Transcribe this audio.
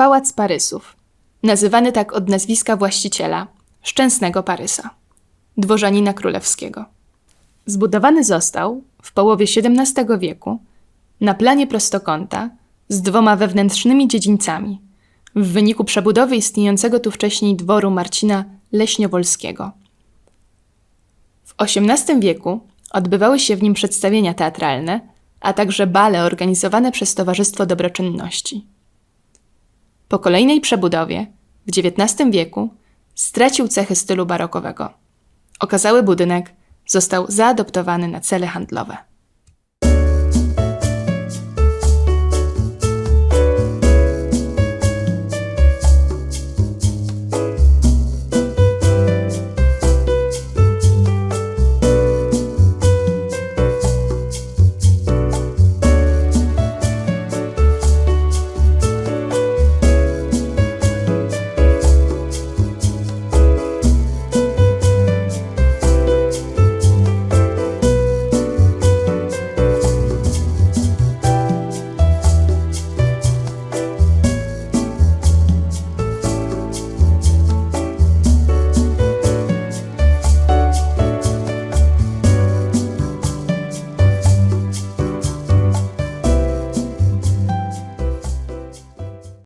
Pałac Parysów, nazywany tak od nazwiska właściciela, szczęsnego Parysa, dworzanina królewskiego. Zbudowany został w połowie XVII wieku na planie prostokąta z dwoma wewnętrznymi dziedzińcami w wyniku przebudowy istniejącego tu wcześniej dworu Marcina Leśniowolskiego. W XVIII wieku odbywały się w nim przedstawienia teatralne, a także bale organizowane przez Towarzystwo Dobroczynności. Po kolejnej przebudowie w XIX wieku stracił cechy stylu barokowego. Okazały budynek został zaadoptowany na cele handlowe.